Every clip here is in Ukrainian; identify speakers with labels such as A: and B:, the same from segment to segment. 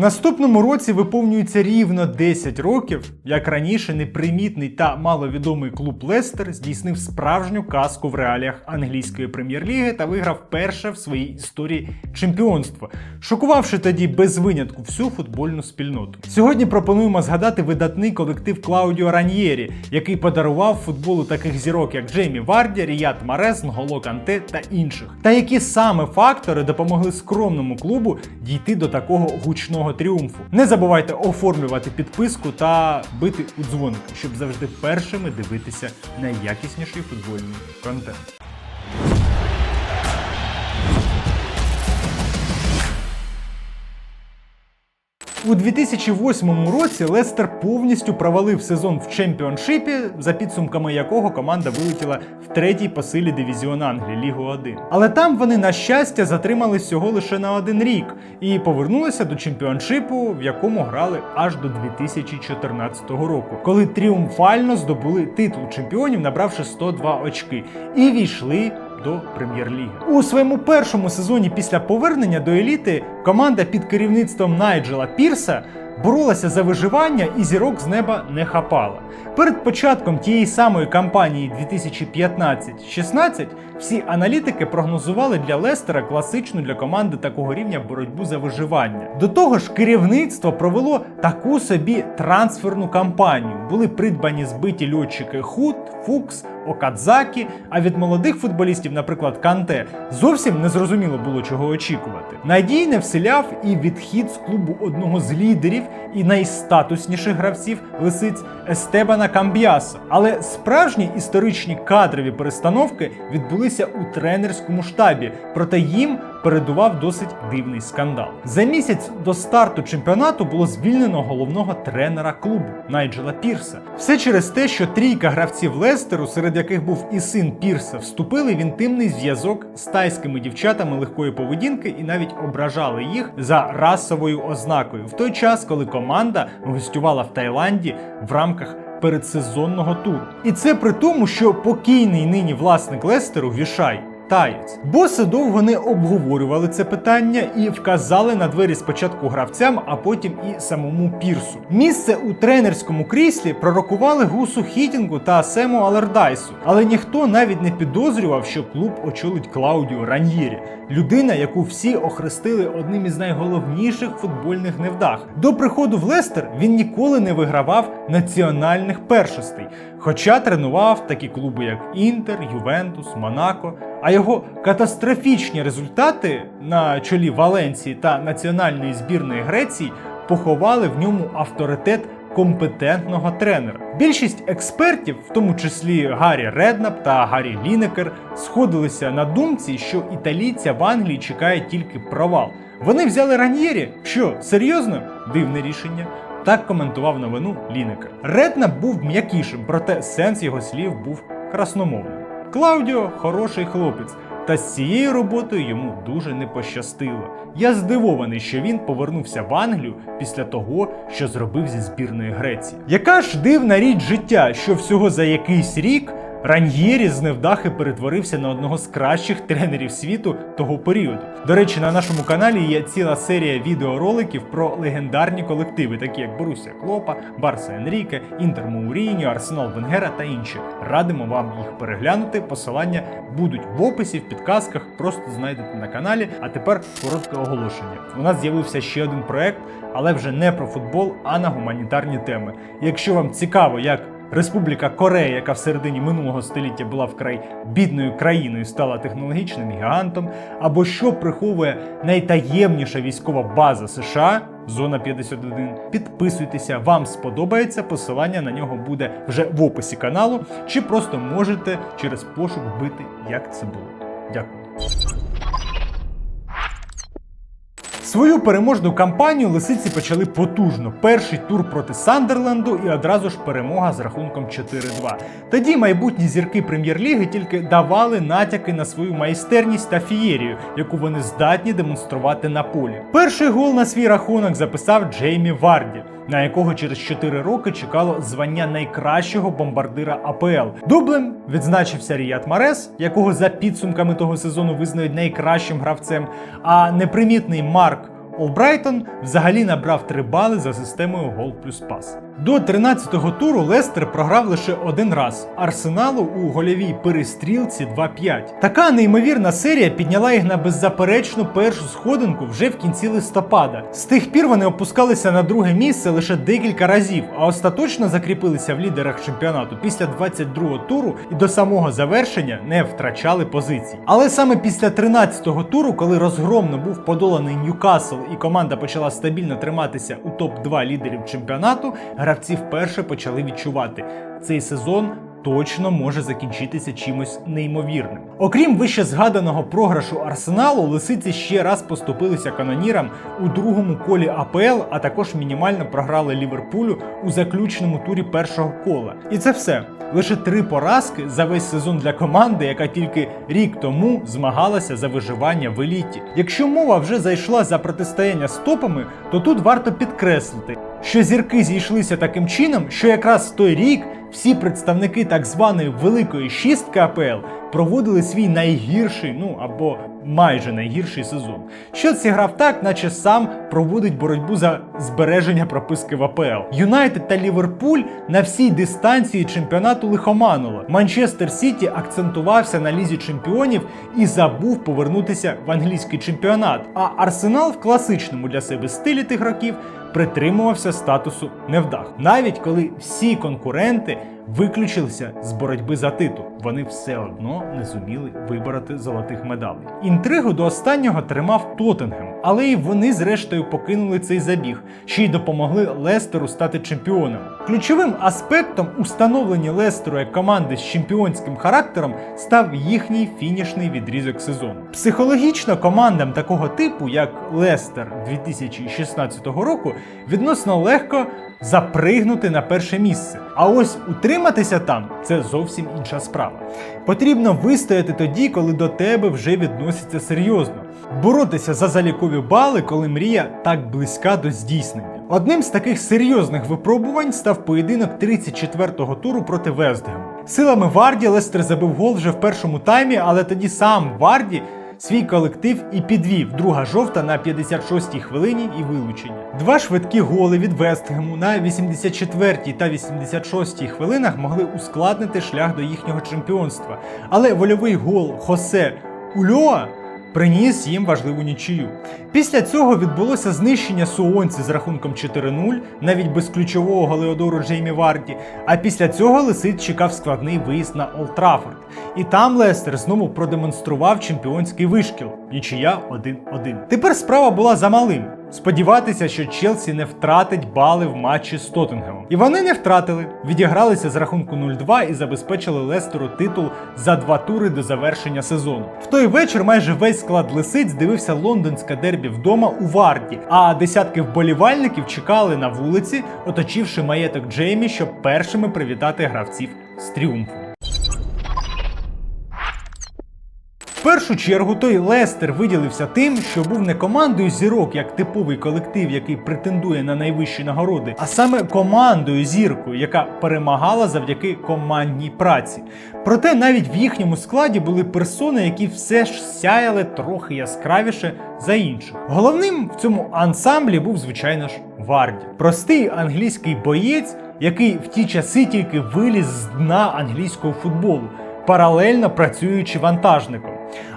A: Наступному році виповнюється рівно 10 років, як раніше непримітний та маловідомий клуб Лестер здійснив справжню казку в реаліях англійської прем'єр-ліги та виграв перше в своїй історії чемпіонство, шокувавши тоді без винятку всю футбольну спільноту. Сьогодні пропонуємо згадати видатний колектив Клаудіо Раньєрі, який подарував футболу таких зірок, як Джеймі Варді, Ріят Марес, Нголо Канте та інших. Та які саме фактори допомогли скромному клубу дійти до такого гучного тріумфу. Не забувайте оформлювати підписку та бити у дзвоник, щоб завжди першими дивитися найякісніший футбольний контент. У 2008 році Лестер повністю провалив сезон в чемпіоншипі, за підсумками якого команда вилетіла в третій по силі дивізіон Англії Лігу 1. Але там вони, на щастя, затримались всього лише на один рік і повернулися до чемпіоншипу, в якому грали аж до 2014 року, коли тріумфально здобули титул чемпіонів, набравши 102 очки, і війшли до прем'єр-ліги. У своєму першому сезоні після повернення до еліти команда під керівництвом Найджела Пірса боролася за виживання і зірок з неба не хапала. Перед початком тієї самої кампанії 2015-16 всі аналітики прогнозували для Лестера класичну для команди такого рівня боротьбу за виживання. До того ж, керівництво провело таку собі трансферну кампанію. Були придбані збиті льотчики Худ, Фукс, Окадзакі, а від молодих футболістів, наприклад, Канте, зовсім не зрозуміло було чого очікувати. Надій не вселяв і відхід з клубу одного з лідерів і найстатусніших гравців лисиць Естебана Камбіаса. Але справжні історичні кадрові перестановки відбулися у тренерському штабі, проте їм передував досить дивний скандал. За місяць до старту чемпіонату було звільнено головного тренера клубу Найджела Пірса. Все через те, що трійка гравців Лестеру, серед яких був і син Пірса, вступили в інтимний зв'язок з тайськими дівчатами легкої поведінки і навіть ображали їх за расовою ознакою в той час, коли команда гостювала в Таїланді в рамках передсезонного туру. І це при тому, що покійний нині власник Лестеру Вішай. Таєць. Боси довго не обговорювали це питання і вказали на двері спочатку гравцям, а потім і самому Пірсу. Місце у тренерському кріслі пророкували гусу Хітінгу та Сему Алердайсу, але ніхто навіть не підозрював, що клуб очолить Клаудіо Раньєрі, людина, яку всі охрестили одним із найголовніших футбольних невдах. До приходу в Лестер він ніколи не вигравав національних першостей, хоча тренував такі клуби, як Інтер, Ювентус, Монако. А його катастрофічні результати на чолі Валенції та національної збірної Греції поховали в ньому авторитет компетентного тренера. Більшість експертів, в тому числі Гаррі Реднап та Гаррі Лінекер, сходилися на думці, що італійця в Англії чекає тільки провал. Вони взяли Раньєрі. Що, серйозно? Дивне рішення. Так коментував новину Лінекер. Реднап був м'якішим, проте сенс його слів був красномовним. Клаудіо хороший хлопець, та з цією роботою йому дуже не пощастило. Я здивований, що він повернувся в Англію після того, що зробив зі збірної Греції. Яка ж дивна річ життя, що всього за якийсь рік Раньєрі з невдахи перетворився на одного з кращих тренерів світу того періоду. До речі, на нашому каналі є ціла серія відеороликів про легендарні колективи, такі як Борусія Клопа, Барса Енріке, Інтер Мауріньо, Арсенал Венгера та інші. Радимо вам їх переглянути. Посилання будуть в описі, в підказках, просто знайдете на каналі. А тепер коротке оголошення. У нас з'явився ще один проект, але вже не про футбол, а на гуманітарні теми. Якщо вам цікаво, як Республіка Корея, яка в середині минулого століття була вкрай бідною країною, стала технологічним гігантом, або що приховує найтаємніша військова база США. Зона 51. Підписуйтеся, вам сподобається. Посилання на нього буде вже в описі каналу, чи просто можете через пошук вбити, як це було. Дякую. Свою переможну кампанію лисиці почали потужно. Перший тур проти Сандерленду і одразу ж перемога з рахунком 4-2. Тоді майбутні зірки прем'єр-ліги тільки давали натяки на свою майстерність та фієрію, яку вони здатні демонструвати на полі. Перший гол на свій рахунок записав Джеймі Варді. На якого через 4 роки чекало звання найкращого бомбардира АПЛ. Дублем відзначився Ріят Марес, якого за підсумками того сезону визнають найкращим гравцем. А непримітний Марк Олбрайтон взагалі набрав три бали за системою гол плюс пас. До 13-го туру Лестер програв лише один раз Арсеналу у гольовій перестрілці 2-5. Така неймовірна серія підняла їх на беззаперечну першу сходинку вже в кінці листопада. З тих пір вони опускалися на друге місце лише декілька разів, а остаточно закріпилися в лідерах чемпіонату після 22-го туру і до самого завершення не втрачали позицій. Але саме після 13-го туру, коли розгромно був подоланий Ньюкасл і команда почала стабільно триматися у топ-2 лідерів чемпіонату, гравці вперше почали відчувати цей сезон. Точно може закінчитися чимось неймовірним. Окрім вище згаданого програшу Арсеналу, лисиці ще раз поступилися канонірам у другому колі АПЛ, а також мінімально програли Ліверпулю у заключному турі першого кола. І це все. Лише три поразки за весь сезон для команди, яка тільки рік тому змагалася за виживання в еліті. Якщо мова вже зайшла за протистояння з топами, то тут варто підкреслити, що зірки зійшлися таким чином, що якраз в той рік всі представники так званої великої шістки АПЛ проводили свій найгірший, ну або майже найгірший сезон. Що зіграв так, наче сам проводить боротьбу за збереження прописки в АПЛ. Юнайтед та Ліверпуль на всій дистанції чемпіонату лихомануло. Манчестер Сіті акцентувався на лізі чемпіонів і забув повернутися в англійський чемпіонат. А Арсенал в класичному для себе стилі тих років притримувався статусу невдах. Навіть коли всі конкуренти виключилися з боротьби за титул, вони все одно не зуміли вибороти золотих медалей. Інтригу до останнього тримав Тоттенгем, але і вони зрештою покинули цей забіг, ще й допомогли Лестеру стати чемпіоном. Ключовим аспектом у становленні Лестеру як команди з чемпіонським характером став їхній фінішний відрізок сезону. Психологічно командам такого типу, як Лестер 2016 року, відносно легко запригнути на перше місце. А ось утриматися там це зовсім інша справа. Потрібно вистояти тоді, коли до тебе вже відносяться серйозно, боротися за залікові бали, коли мрія так близька до здійснення. Одним з таких серйозних випробувань став поєдинок 34-го туру проти Вестгему. Силами Варді Лестер забив гол вже в першому таймі, але тоді сам Варді свій колектив і підвів друга жовта на 56-й хвилині і вилучення. Два швидкі голи від Вестгему на 84-й та 86-й хвилинах могли ускладнити шлях до їхнього чемпіонства. Але вольовий гол Хосе Ульоа приніс їм важливу нічию. Після цього відбулося знищення суонці з рахунком 4-0, навіть без ключового Галеодору Джеймі Варді. А після цього Лисит чекав складний виїзд на Олд Траффорд. І там Лестер знову продемонстрував чемпіонський вишкіл. Нічия 1-1. Тепер справа була за малим. Сподіватися, що Челсі не втратить бали в матчі з Тоттенгемом. І вони не втратили. Відігралися з рахунку 0-2 і забезпечили Лестеру титул за два тури до завершення сезону. В той вечір майже весь склад лисиць дивився лондонське дербі вдома у Варді, а десятки вболівальників чекали на вулиці, оточивши маєток Джеймі, щоб першими привітати гравців з тріумфом. Першу чергу той Лестер виділився тим, що був не командою зірок, як типовий колектив, який претендує на найвищі нагороди, а саме командою зіркою, яка перемагала завдяки командній праці. Проте навіть в їхньому складі були персони, які все ж сяяли трохи яскравіше за інших. Головним в цьому ансамблі був, звичайно ж, Варді. Простий англійський боєць, який в ті часи тільки виліз з дна англійського футболу паралельно працюючи вантажником.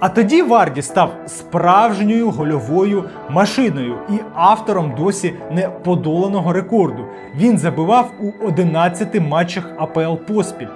A: А тоді Варді став справжньою гольовою машиною і автором досі неподоланого рекорду. Він забивав у 11 матчах АПЛ поспіль.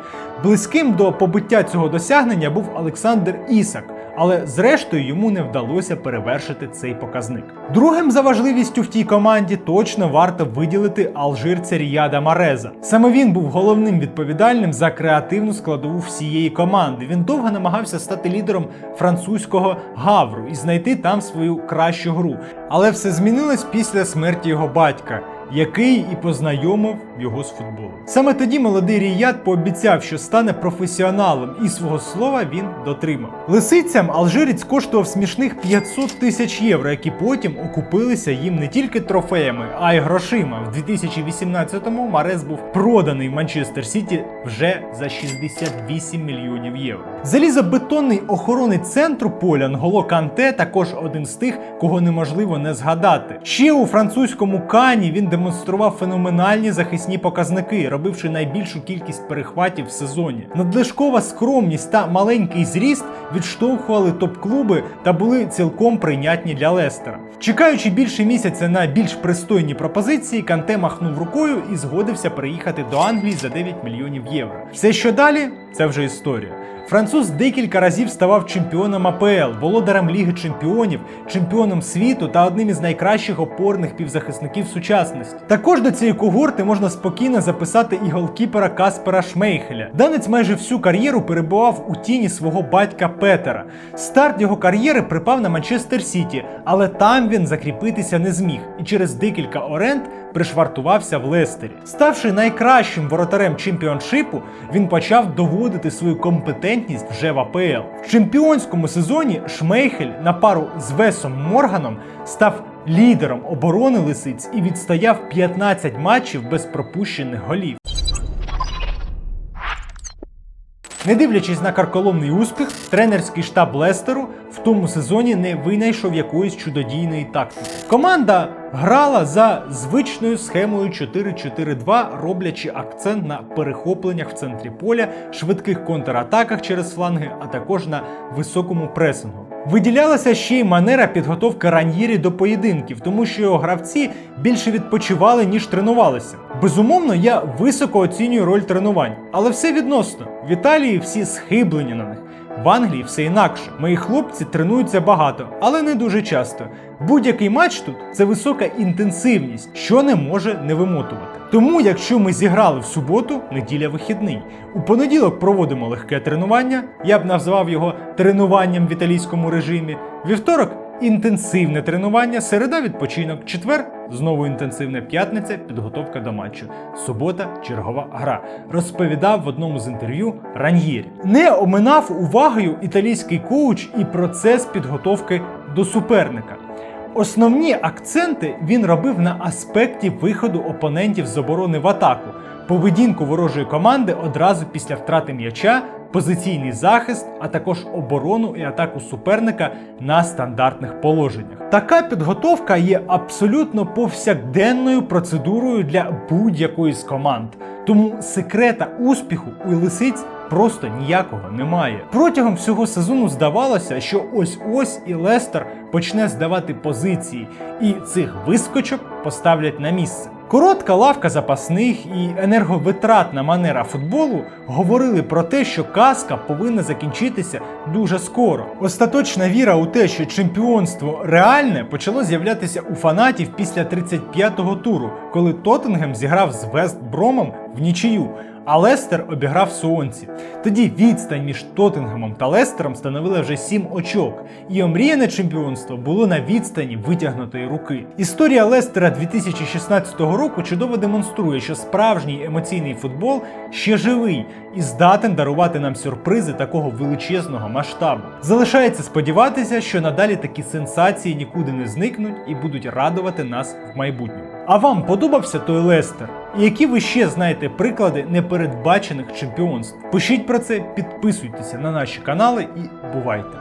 A: Близьким до побиття цього досягнення був Олександр Ісак, але зрештою йому не вдалося перевершити цей показник. Другим за важливістю в тій команді точно варто виділити алжирця Ріяда Мареза. Саме він був головним відповідальним за креативну складову всієї команди. Він довго намагався стати лідером французького гавру і знайти там свою кращу гру. Але все змінилось після смерті його батька. Який і познайомив його з футболом. Саме тоді молодий Ріяд пообіцяв, що стане професіоналом, і свого слова він дотримав. Лисицям алжирець коштував смішних 500 тисяч євро, які потім окупилися їм не тільки трофеями, а й грошима. В 2018-му Марес був проданий в Манчестер Сіті вже за 68 мільйонів євро. Залізобетонний охоронець центру поля Нголо Канте також один з тих, кого неможливо не згадати. Ще у французькому кані він демонстрував феноменальні захисні показники, робивши найбільшу кількість перехватів в сезоні. Надлишкова скромність та маленький зріст відштовхували топ-клуби та були цілком прийнятні для Лестера. Чекаючи більше місяця на більш пристойні пропозиції, Канте махнув рукою і згодився переїхати до Англії за 9 мільйонів євро. Все, що далі, це вже історія. Француз декілька разів ставав чемпіоном АПЛ, володарем Ліги Чемпіонів, чемпіоном світу та одним із найкращих опорних півзахисників сучасності. Також до цієї когорти можна спокійно записати і голкіпера Каспера Шмейхеля. Данець майже всю кар'єру перебував у тіні свого батька Петера. Старт його кар'єри припав на Манчестер Сіті, але там він закріпитися не зміг і через декілька оренд пришвартувався в Лестері. Ставши найкращим воротарем чемпіоншипу, він почав доводити свою компетентність вже в АПЛ. В чемпіонському сезоні Шмейхель на пару з Весом Морганом став лідером оборони лисиць і відстояв 15 матчів без пропущених голів. Не дивлячись на карколомний успіх, тренерський штаб Лестеру в тому сезоні не винайшов якоїсь чудодійної тактики. Команда грала за звичною схемою 4-4-2, роблячи акцент на перехопленнях в центрі поля, швидких контратаках через фланги, а також на високому пресингу. Виділялася ще й манера підготовки раньєрі до поєдинків, тому що його гравці більше відпочивали, ніж тренувалися. Безумовно, я високо оцінюю роль тренувань, але все відносно. В Італії всі схиблені на них. В Англії все інакше. Мої хлопці тренуються багато, але не дуже часто. Будь-який матч тут це висока інтенсивність, що не може не вимотувати. Тому, якщо ми зіграли в суботу, неділя вихідний. У понеділок проводимо легке тренування, я б назвав його тренуванням в італійському режимі. Вівторок інтенсивне тренування, середа відпочинок, четвер знову інтенсивне п'ятниця, підготовка до матчу. Субота чергова гра. Розповідав в одному з інтерв'ю Раньєрі. Не оминав увагою італійський коуч і процес підготовки до суперника. Основні акценти він робив на аспекті виходу опонентів з оборони в атаку, поведінку ворожої команди одразу після втрати м'яча, позиційний захист, а також оборону і атаку суперника на стандартних положеннях. Така підготовка є абсолютно повсякденною процедурою для будь-якої з команд. Тому секрета успіху у лисиць просто ніякого немає. Протягом всього сезону здавалося, що ось-ось і Лестер почне здавати позиції, і цих вискочок поставлять на місце. Коротка лавка запасних і енерговитратна манера футболу говорили про те, що казка повинна закінчитися дуже скоро. Остаточна віра у те, що чемпіонство реальне, почало з'являтися у фанатів після 35-го туру, коли Тоттенгем зіграв з Вест Бромом в нічию. А Лестер обіграв Суонці. Тоді відстань між Тоттенгемом та Лестером становила вже 7 очок, і омріяне чемпіонство було на відстані витягнутої руки. Історія Лестера 2016 року чудово демонструє, що справжній емоційний футбол ще живий і здатен дарувати нам сюрпризи такого величезного масштабу. Залишається сподіватися, що надалі такі сенсації нікуди не зникнуть і будуть радувати нас в майбутньому. А вам подобався той Лестер? Які ви ще знаєте приклади непередбачених чемпіонств? Пишіть про це, підписуйтеся на наші канали і бувайте!